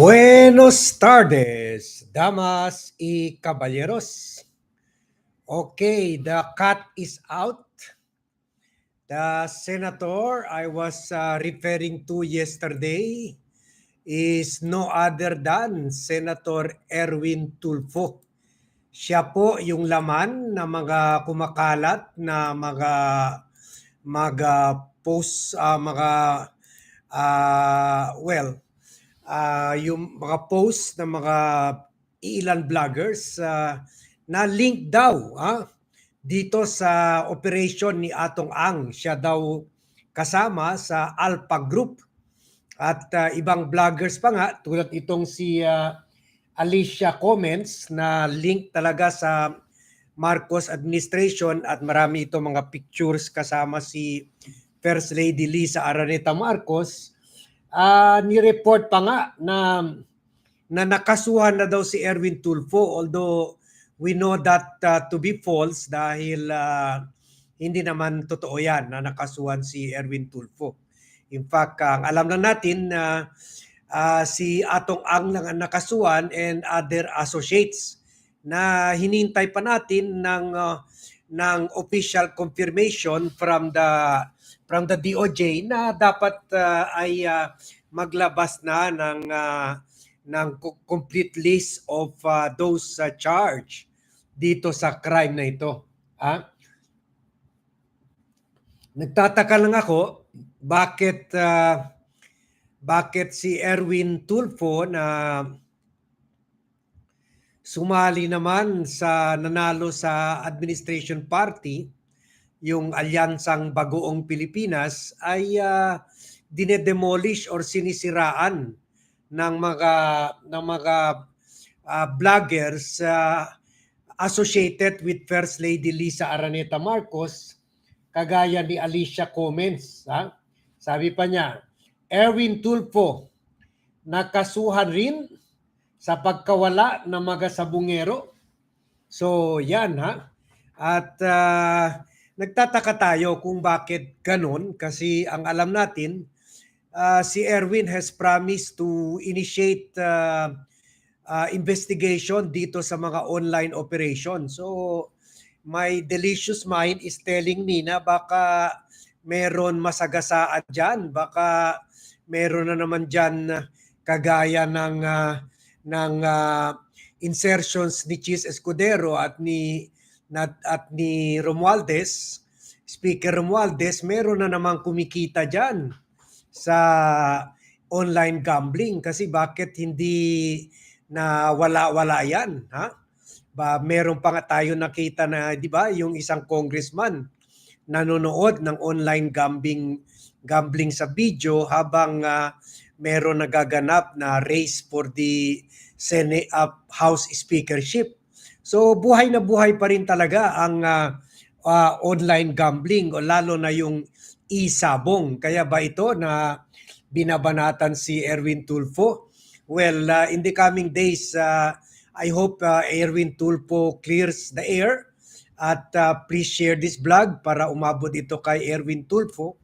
Buenos tardes, damas y caballeros. Okay, the cat is out. The senator I was uh, referring to yesterday is no other than Senator Erwin Tulfo. Siya po yung laman na mga kumakalat na mga mga post uh, mga uh, well uh, yung mga post ng mga ilan vloggers uh, na link daw ah, dito sa operation ni Atong Ang. Siya daw kasama sa Alpha Group at uh, ibang vloggers pa nga tulad itong si uh, Alicia Comments na link talaga sa Marcos administration at marami itong mga pictures kasama si First Lady Lisa Araneta Marcos uh, ni-report pa nga na na nakasuhan na daw si Erwin Tulfo although we know that uh, to be false dahil uh, hindi naman totoo yan na nakasuhan si Erwin Tulfo. In fact, ang alam lang natin na uh, uh, si Atong Ang lang ang nakasuhan and other associates na hinintay pa natin ng uh, ng official confirmation from the from the DOJ na dapat uh, ay uh, maglabas na ng uh, ng complete list of uh, those uh, charge dito sa crime na ito. Ha? Nagtataka lang ako bakit uh, bakit si Erwin Tulfo na sumali naman sa nanalo sa administration party yung alyansang Bagoong Pilipinas ay uh, dinedemolish or sinisiraan ng mga ng mga uh, vloggers uh, associated with First Lady Lisa Araneta Marcos kagaya ni Alicia Comments ha? sabi pa niya Erwin Tulfo nakasuhan rin sa pagkawala ng mga sabungero. So yan ha. At uh, nagtataka tayo kung bakit ganun kasi ang alam natin uh, si Erwin has promised to initiate uh, uh, investigation dito sa mga online operation. So my delicious mind is telling me na baka meron masagasaan dyan. Baka meron na naman dyan kagaya ng uh, ng uh, insertions ni Chis Escudero at ni at, at ni Romualdez, Speaker Romualdez, meron na namang kumikita diyan sa online gambling kasi bakit hindi na wala-wala yan, ha? Ba meron pa nga tayo nakita na 'di ba, yung isang congressman nanonood ng online gambling gambling sa video habang uh, meron nagaganap na race for the Senate uh, House Speakership. So buhay na buhay pa rin talaga ang uh, uh, online gambling o lalo na yung isabong. Kaya ba ito na binabanatan si Erwin Tulfo? Well, uh, in the coming days, uh, I hope uh, Erwin Tulfo clears the air at uh, please share this vlog para umabot ito kay Erwin Tulfo.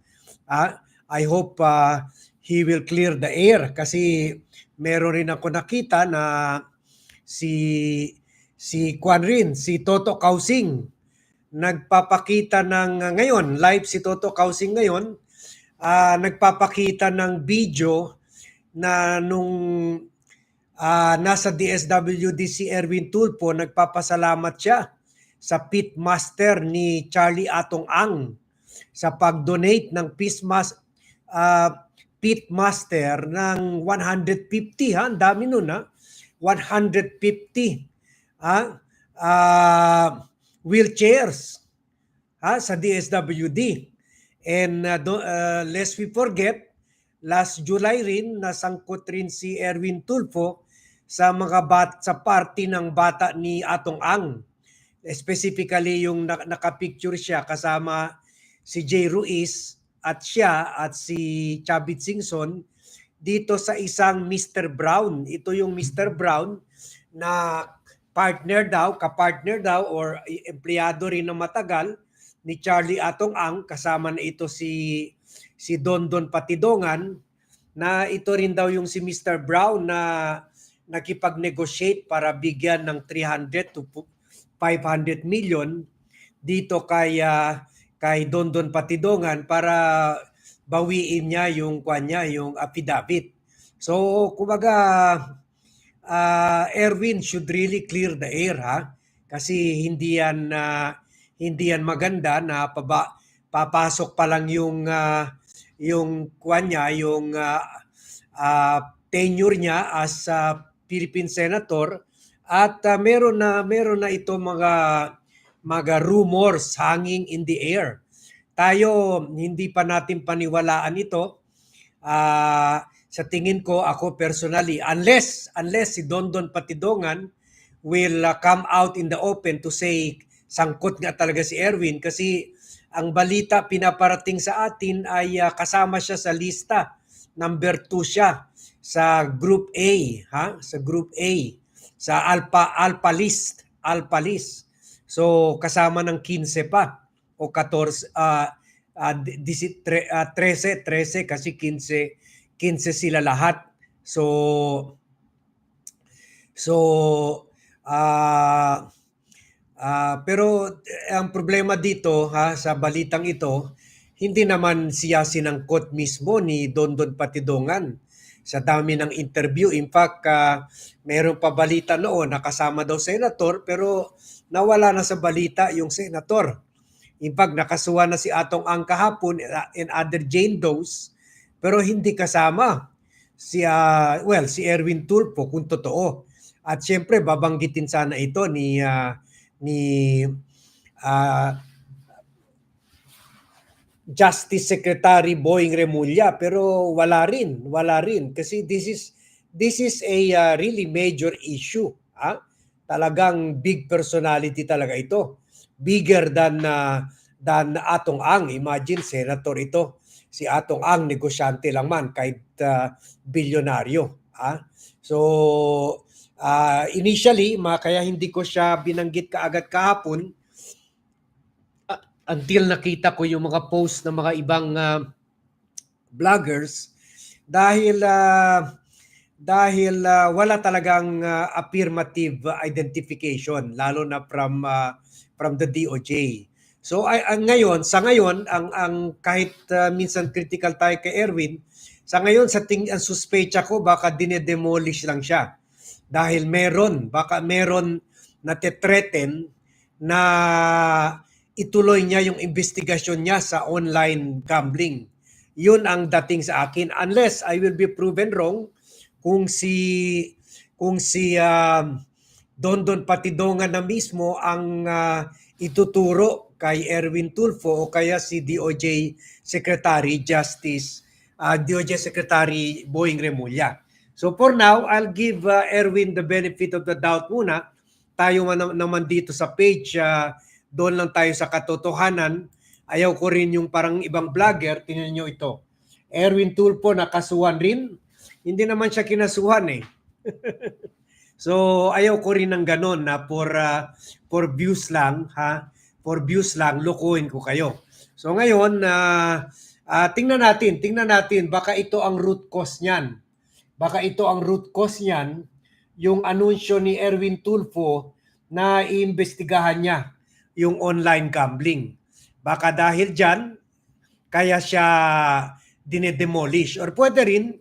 Uh, I hope uh, he will clear the air kasi meron rin ako nakita na si si Kwan rin, si Toto Kausing. Nagpapakita ng ngayon, live si Toto Kausing ngayon, uh, nagpapakita ng video na nung uh, nasa DSWD si Erwin Tulpo, nagpapasalamat siya sa pitmaster ni Charlie Atong Ang sa pag-donate ng Peace Mas, uh, pit master ng 150 ha, ang dami nun ha. 150 ha, uh, wheelchairs ha, sa DSWD. And uh, do, uh, lest we forget, last July rin, nasangkot rin si Erwin Tulfo sa mga bat sa party ng bata ni Atong Ang. Specifically yung nakapicture siya kasama si Jay Ruiz at siya at si Chabit Singson dito sa isang Mr. Brown. Ito yung Mr. Brown na partner daw, kapartner daw or empleyado rin ng matagal ni Charlie Atong Ang kasama na ito si si Don Don Patidongan na ito rin daw yung si Mr. Brown na nakipag-negotiate para bigyan ng 300 to 500 million dito kay ah, kay Dondon Patidongan para bawiin niya yung kanya yung affidavit. So kumbaga ah, Erwin should really clear the air ha kasi hindi yan ah, hindi yan maganda na paba, papasok pa lang yung ah, yung kanya yung ah, ah, tenure niya as ah, Philippine Senator at ah, meron na meron na ito mga mga rumors hanging in the air. Tayo hindi pa natin paniwalaan ito. Ah, sa tingin ko ako personally unless unless si Dondon Patidongan will ah, come out in the open to say sangkot nga talaga si Erwin. Kasi ang balita pinaparating sa atin ay ah, kasama siya sa lista. Number 2 siya sa group A ha? Sa group A. Sa Alpha Alpha list Alpha list. So kasama ng 15 pa o 14 ah ah, di- disi- tre- ah, 13 13 kasi 15 15 sila lahat so so ah ah, pero eh, ang problema dito ha sa balitang ito hindi naman siya sinangkot mismo ni Dondon Patidongan sa dami ng interview. In fact, ah, meron pa balita noon nakasama daw senator pero nawala na sa balita yung senator. In fact, nakasuha na si Atong Ang kahapon uh, and other Jane Does pero hindi kasama si ah, well si Erwin Tulfo kung totoo. At siyempre babanggitin sana ito ni ah, ni ah, Justice Secretary Boying Remulla pero wala rin, wala rin kasi this is this is a uh, really major issue, ah. Talagang big personality talaga ito. Bigger than uh, than Atong Ang. Imagine senator ito. Si Atong Ang negosyante lang man kahit uh, bilyonaryo, ah. So ah, initially, ma, kaya hindi ko siya binanggit kaagad kahapon until nakita ko yung mga post ng mga ibang ah, vloggers dahil ah, dahil ah, wala talagang ah, affirmative identification lalo na from ah, from the DOJ. So ay, ang ngayon sa ngayon ang ang kahit ah, minsan critical tayo kay Erwin sa ngayon sa ting ang suspecha ko baka dinedemolish lang siya dahil meron baka meron na threaten na ituloy niya yung investigasyon niya sa online gambling. Yun ang dating sa akin unless I will be proven wrong kung si kung si um, Dondon Patidongan na mismo ang ah, ituturo kay Erwin Tulfo o kaya si DOJ Secretary Justice ah, DOJ Secretary Boying Remulla. So for now, I'll give ah, Erwin the benefit of the doubt muna. Tayo man naman dito sa page ah, doon lang tayo sa katotohanan. Ayaw ko rin yung parang ibang vlogger, tingnan nyo ito. Erwin Tulfo nakasuhan rin. Hindi naman siya kinasuhan eh. so ayaw ko rin ng ganon na for, ah, for views lang, ha? For views lang, lukuhin ko kayo. So ngayon, ah, ah, tingnan natin, tingnan natin, baka ito ang root cause niyan. Baka ito ang root cause niyan, yung anunsyo ni Erwin Tulfo na iimbestigahan niya yung online gambling. Baka dahil dyan, kaya siya dinedemolish. Or pwede rin,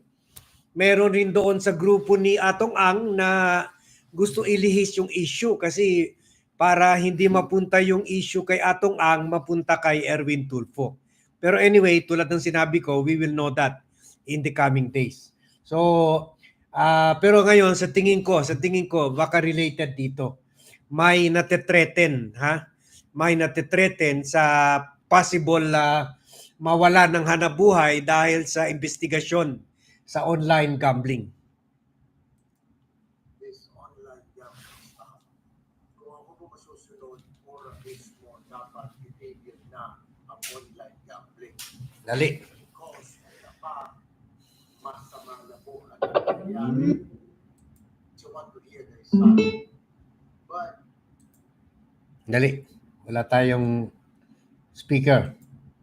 meron rin doon sa grupo ni Atong Ang na gusto ilihis yung issue kasi para hindi mapunta yung issue kay Atong Ang, mapunta kay Erwin Tulfo. Pero anyway, tulad ng sinabi ko, we will know that in the coming days. So, ah, pero ngayon sa tingin ko, sa tingin ko baka related dito. May natetreten, ha? May natetreten sa possible ah, mawala ng hanabuhay dahil sa investigasyon sa online gambling. this online gambling stuff, kung ako po masusunod or mismo dapat itigil na ang online gambling Dali. because kaya pa masama na po ang nangyayari. So want to hear their side. But Dali. Wala tayong speaker.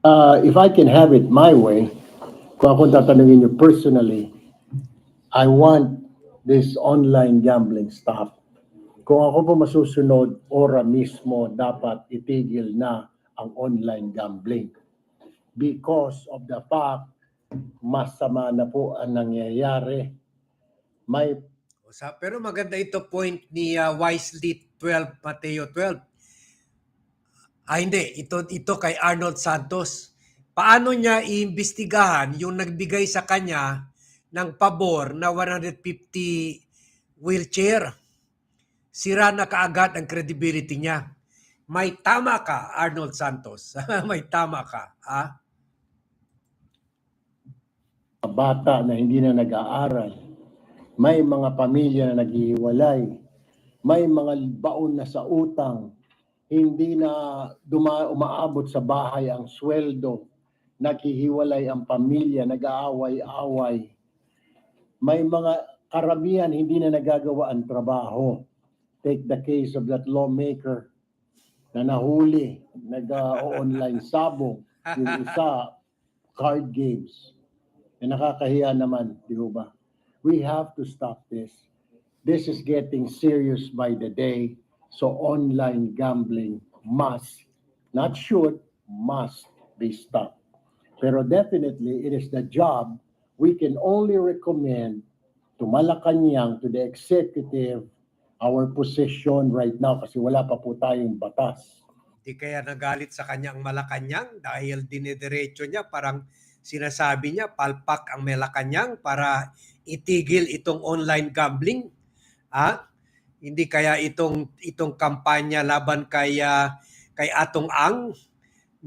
Uh, if I can have it my way, Kung ako tatanungin niyo personally, I want this online gambling stop. Kung ako po masusunod, ora mismo dapat itigil na ang online gambling. Because of the fact, masama na po ang nangyayari. May Sa, pero maganda ito point ni uh, Wisely 12, Mateo 12. Ah, hindi. Ito, ito kay Arnold Santos. Paano niya iimbestigahan yung nagbigay sa kanya ng pabor na 150 wheelchair? Sira na kaagad ang credibility niya. May tama ka, Arnold Santos. May tama ka. Ah? Bata na hindi na nag-aaral, may mga pamilya na naghihiwalay, may mga baon na sa utang, hindi na duma, umaabot sa bahay ang sweldo, naghihiwalay ang pamilya, nag-aaway-away. May mga karamihan hindi na nagagawa ang trabaho. Take the case of that lawmaker na nahuli, nag-online sabong, yung isa, card games. Eh, nakakahiya naman, di ho ba? We have to stop this. This is getting serious by the day. So online gambling must, not should, must be stopped. Pero definitely, it is the job we can only recommend to Malacanang, to the executive, our position right now kasi wala pa po tayong batas. Di kaya nagalit sa kanya ang Malacanang dahil dinediretso niya parang sinasabi niya palpak ang Malacanang para itigil itong online gambling. Ah, hindi kaya itong itong kampanya laban kay ah, kay Atong Ang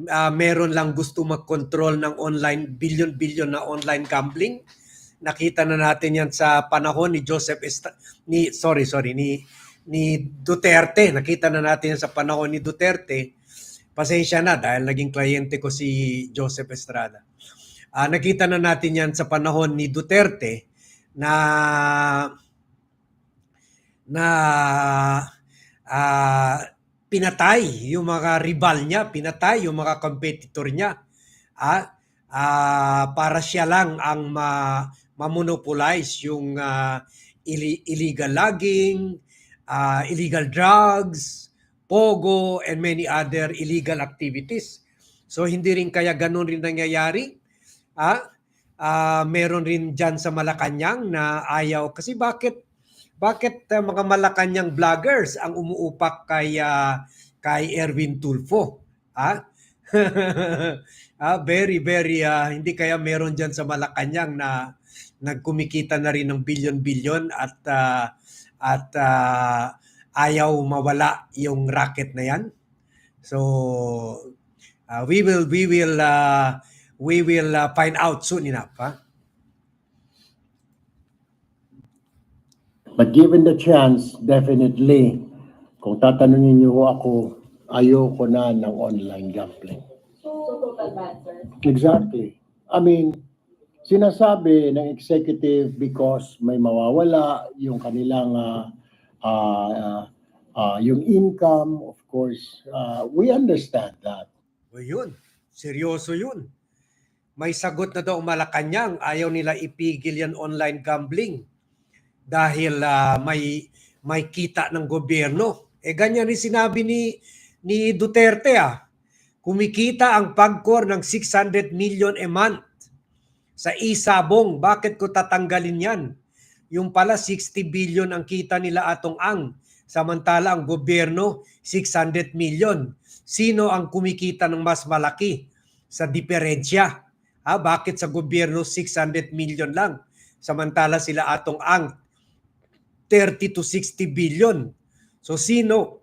ah, meron lang gusto mag-control ng online billion-billion na online gambling. Nakita na natin 'yan sa panahon ni Joseph Est- ni sorry sorry ni ni Duterte. Nakita na natin yan sa panahon ni Duterte. Pasensya na dahil naging kliyente ko si Joseph Estrada. Ah, nakita na natin yan sa panahon ni Duterte na na ah, pinatay yung mga rival niya, pinatay yung mga competitor niya. Ah, ah, para siya lang ang ma, mamonopolize yung ah, ili- illegal logging, ah, illegal drugs, pogo, and many other illegal activities. So hindi rin kaya ganun rin nangyayari. Ah, ah, meron rin dyan sa Malacanang na ayaw. Kasi bakit bakit ah, mga Malacanang vloggers ang umuupak kay ah, kay Erwin Tulfo? Ah? ah, very very ah, hindi kaya meron diyan sa Malacanang na nagkumikita na rin ng bilyon-bilyon at ah, at ah, ayaw mawala yung racket na yan. So ah, we will we will ah, we will ah, find out soon enough, ha? But given the chance, definitely, kung tatanungin niyo ho ako, ayoko na ng online gambling. So, total ban, sir. Exactly. I mean, sinasabi ng executive because may mawawala yung kanilang ah, ah, ah, ah, yung income, of course, ah, we understand that. O yun, seryoso yun. May sagot na daw ang Malacanang, ayaw nila ipigil yan online gambling dahil ah, may may kita ng gobyerno. Eh ganyan rin sinabi ni ni Duterte ah. Kumikita ang pagkor ng 600 million a month sa isabong. Bakit ko tatanggalin yan? Yung pala 60 billion ang kita nila atong ang. Samantala ang gobyerno 600 million. Sino ang kumikita ng mas malaki sa diferensya? Ha, bakit sa gobyerno 600 million lang? Samantala sila atong ang 30 to 60 billion. So sino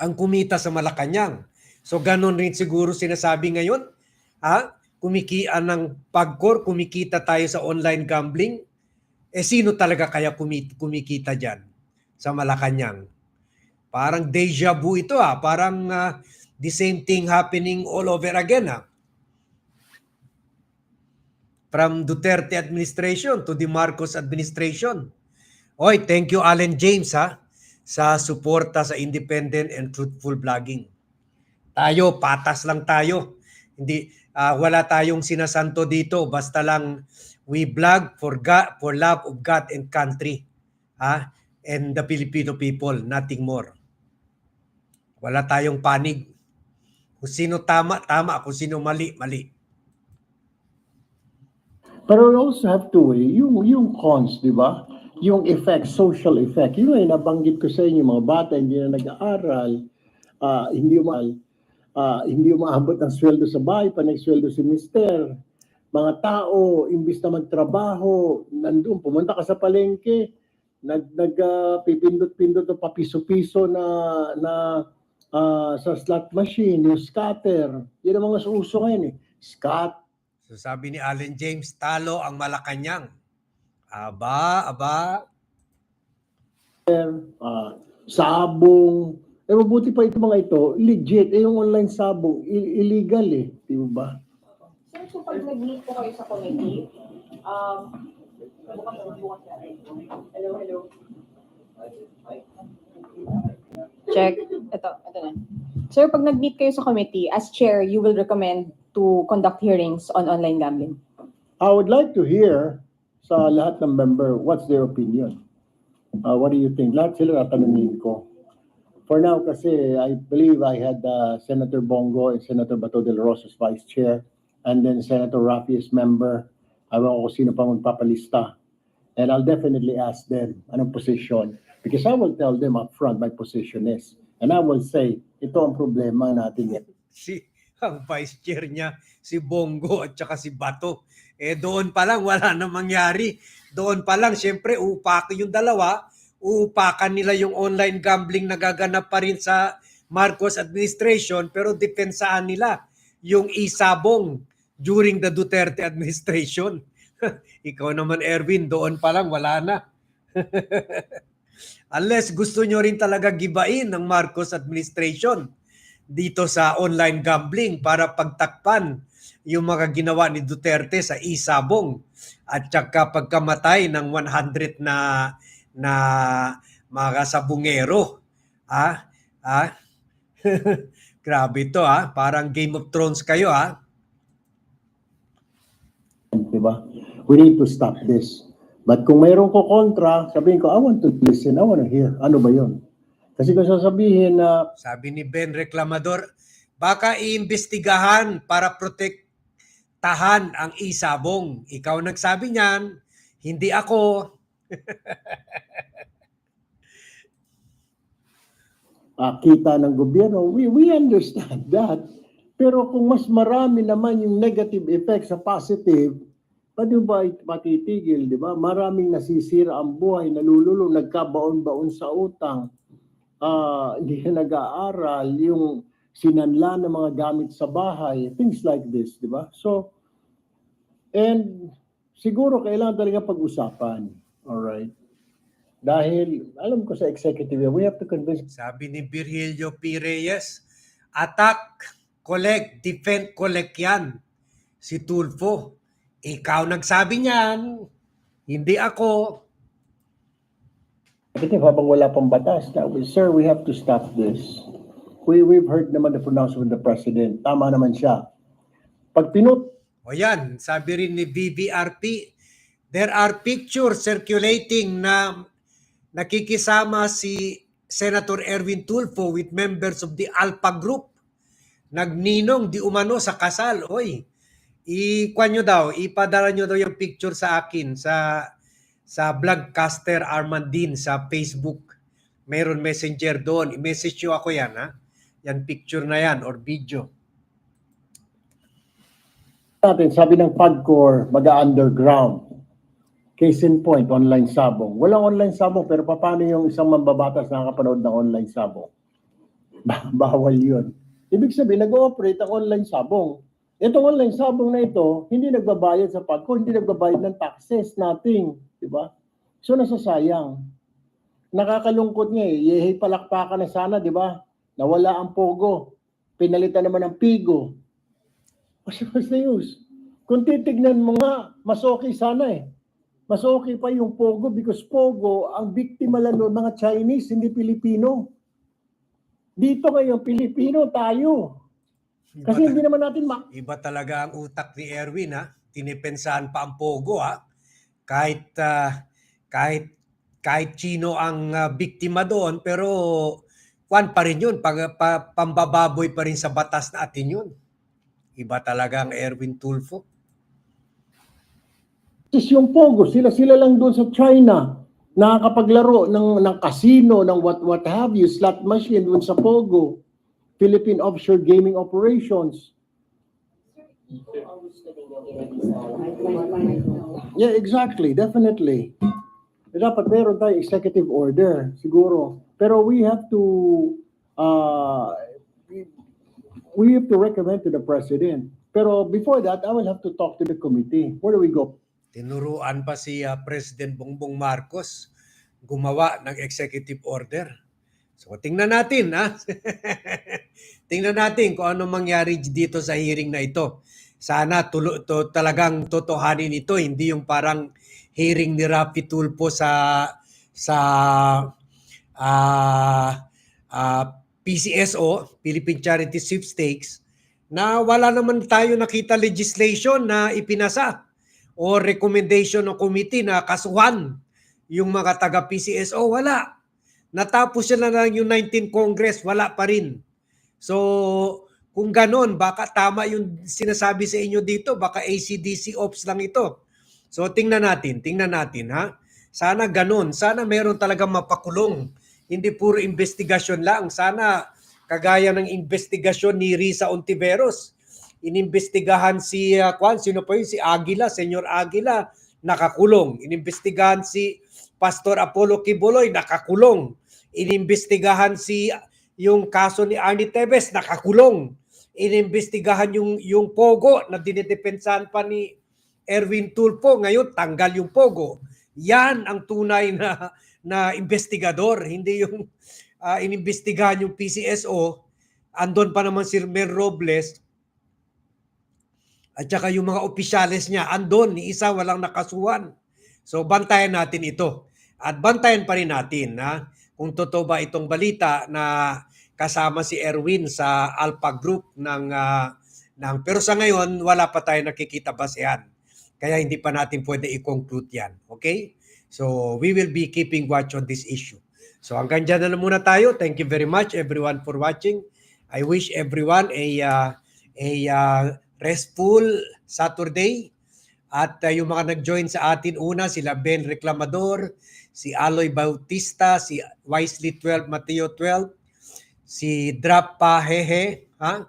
ang kumita sa Malacanang? So ganun rin siguro sinasabi ngayon. Ha? Kumikian ng pagkor, kumikita tayo sa online gambling. Eh sino talaga kaya kumikita dyan sa Malacanang? Parang deja vu ito ah. Parang ah, the same thing happening all over again ah. From Duterte administration to the Marcos administration. Oy, thank you Allen James ha sa suporta sa independent and truthful blogging. Tayo, patas lang tayo. Hindi Ah, wala tayong sinasanto dito basta lang we blog for God, for love of God and country. Ha? And the Filipino people, nothing more. Wala tayong panig. Kung sino tama, tama. Kung sino mali, mali. Pero also have to weigh yung, yung cons, di ba? Yung effect, social effect. Yun ay nabanggit ko sa inyo, mga bata hindi na nag-aaral, ah, hindi umal, ah, hindi umaabot ng sweldo sa bahay, pa sweldo si mister. Mga tao, imbis na magtrabaho, nandun, pumunta ka sa palengke, nag, nag ah, pipindot-pindot o papiso-piso na, na ah, sa slot machine, yung scatter. Yun ang mga uso ngayon eh. Scat, So sabi ni Allen James, talo ang Malacanang. Aba, aba. ah, sabong. Eh, mabuti pa ito mga ito, legit. Eh, yung online sabong, i- illegal eh. Di ba? Sir, so pag nag-meet po kayo sa committee, um, bukas na bukas na. Hello, hello. Check. Ito, ito na. Sir, pag nag-meet kayo sa committee, as chair, you will recommend to conduct hearings on online gambling. I would like to hear sa lahat ng member, what's their opinion? Uh, what do you think? Lahat sila tatanungin ko. For now, kasi I believe I had uh, Senator Bongo and Senator Bato del Rosa as vice chair, and then Senator Rafi as member. Ayaw ko sino pa magpapalista. And I'll definitely ask them anong position because I will tell them upfront my position is. And I will say, ito ang problema natin yan. Si ang vice chair niya, si Bongo at saka si Bato. Eh doon pa lang wala na mangyari. Doon pa lang, syempre, uupakan yung dalawa. Uupakan nila yung online gambling na gaganap pa rin sa Marcos administration pero depensaan nila yung isabong during the Duterte administration. Ikaw naman, Erwin, doon pa lang wala na. Unless gusto nyo rin talaga gibain ng Marcos administration dito sa online gambling para pagtakpan yung mga ginawa ni Duterte sa isabong at saka pagkamatay ng 100 na na mga sabungero. Ah, ah. Grabe to ah, parang Game of Thrones kayo ah. di ba? We need to stop this. But kung mayroon ko kontra, sabihin ko, I want to listen, I want to hear. Ano ba yon? Kasi kung sasabihin na Sabi ni Ben Reclamador, baka iimbestigahan para protektahan ang isabong. Ikaw nagsabi niyan, hindi ako. ah, kita ng gobyerno, we, we understand that. Pero kung mas marami naman yung negative effect sa positive, paano ba it- matitigil, di ba? Maraming nasisira ang buhay, nalululo, nagkabaon-baon sa utang, ah, hindi na nag-aaral, yung sinanla ng mga gamit sa bahay, things like this, di ba? So, and siguro kailangan talaga pag-usapan. Alright? Dahil, alam ko sa executive, we have to convince Sabi ni Virgilio P. Reyes, attack, collect, defend, collect yan. Si Tulfo. Ikaw nagsabi niyan, hindi ako. Executive habang wala pang batas na, "Well, sir, we have to stop this. We, we've heard naman the pronouncement of the president. Tama naman siya. Pag pinut, O yan, sabi rin ni BBRP, there are pictures circulating na nakikisama si Senator Erwin Tulfo with members of the Alpha Group. Nagninong di umano sa kasal. Oy, ikwan nyo daw, ipadala nyo daw yung picture sa akin sa sa Vlogcaster Armandin sa Facebook. Meron messenger doon. I-message nyo ako yan, ha? Yan picture na yan or video. natin, sabi ng PAGCOR, mag-underground. Case in point, online sabong. Walang online sabong, pero paano yung isang mambabatas nakakapanood ng online sabong? Ba- Bawal yun. Ibig sabihin, nag-ooperate ang online sabong. Itong online sabong na ito, hindi nagbabayad sa PAGCOR, hindi nagbabayad ng taxes, nothing. Di ba? So, nasasayang. Nakakalungkot nga eh. Yehey palakpakan na sana, di ba? Nawala ang pogo. Pinalitan naman ng pigo. What's, the use? Kung titignan mo nga, mas okay sana eh. Mas okay pa yung Pogo because Pogo, ang biktima lang noon, mga Chinese, hindi Pilipino. Dito ngayon, Pilipino tayo. Iba, Kasi ta- hindi naman natin ma... iba talaga ang utak ni Erwin ha. Tinipensahan pa ang pogo ha. Kahit ah, kahit kahit chino ang ah, biktima doon pero kwan pa rin yun pag pa, pambababoy pa rin sa batas natin yun. Iba talaga ang Erwin Tulfo. Is yung Pogo, sila-sila lang doon sa China. Nakakapaglaro ng, ng casino, ng what, what have you, slot machine doon sa Pogo. Philippine Offshore Gaming Operations. Yeah, exactly. Definitely. Dapat meron tayo executive order, siguro. Pero we have to, uh, we- have to recommend to the president. Pero before that, I will have to talk to the committee. Where do we go? Tinuruan pa si ah, President Bongbong Marcos gumawa ng executive order. So tingnan natin ha. tingnan natin kung ano mangyari dito sa hearing na ito. Sana tulo, to, talagang totohanin ito, hindi yung parang hearing ni Rafi Tulfo sa sa ah ah, PCSO, Philippine Charity Sweepstakes, na wala naman tayo nakita legislation na ipinasa o recommendation ng committee na kasuhan yung mga taga PCSO, wala. Natapos na lang yung 19 Congress, wala pa rin. So, kung ganon, baka tama yung sinasabi sa inyo dito, baka ACDC ops lang ito. So, tingnan natin, tingnan natin ha. Sana ganon, sana meron talaga mapakulong. Hindi puro investigasyon lang. Sana kagaya ng investigasyon ni Risa Ontiveros, inimbestigahan si uh, Kwan, sino pa yun? Si Aguila, Senyor Aguila, nakakulong. Inimbestigahan si Pastor Apollo Kibuloy, nakakulong. Inimbestigahan si yung kaso ni Arnie Tevez, nakakulong. Inimbestigahan yung, yung Pogo na dinidepensahan pa ni Erwin Tulfo. Ngayon, tanggal yung Pogo. Yan ang tunay na na investigador, hindi yung uh, inimbestigahan yung PCSO. Andon pa naman si Mel Robles, at saka yung mga opisyales niya, andon, ni isa walang nakasuhan. So bantayan natin ito. At bantayan pa rin natin na kung totoo ba itong balita na kasama si Erwin sa Alpha Group ng, ah, ng pero sa ngayon wala pa tayo nakikita basehan. Kaya hindi pa natin pwede i-conclude yan. Okay? So we will be keeping watch on this issue. So hanggang dyan na lang muna tayo. Thank you very much everyone for watching. I wish everyone a uh, a uh, restful Saturday. At uh, yung mga nag-join sa atin una, sila Ben Reclamador, si Aloy Bautista, si Wisely 12, Mateo 12, si Drap Pahehe, ha?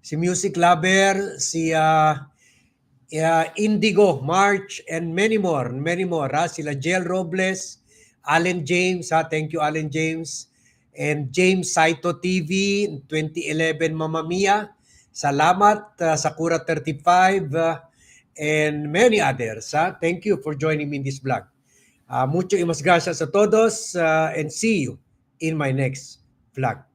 si Music Lover, si uh, uh, Indigo, March, and many more, many more. Ha? Sila Jel Robles, Allen James, ha? thank you Allen James, and James Saito TV, 2011 Mamma Mia, Salamat uh, Sakura 35 uh, and many others. Ha? Thank you for joining me in this vlog. Uh, mucho y mas gracias a todos uh, and see you in my next vlog.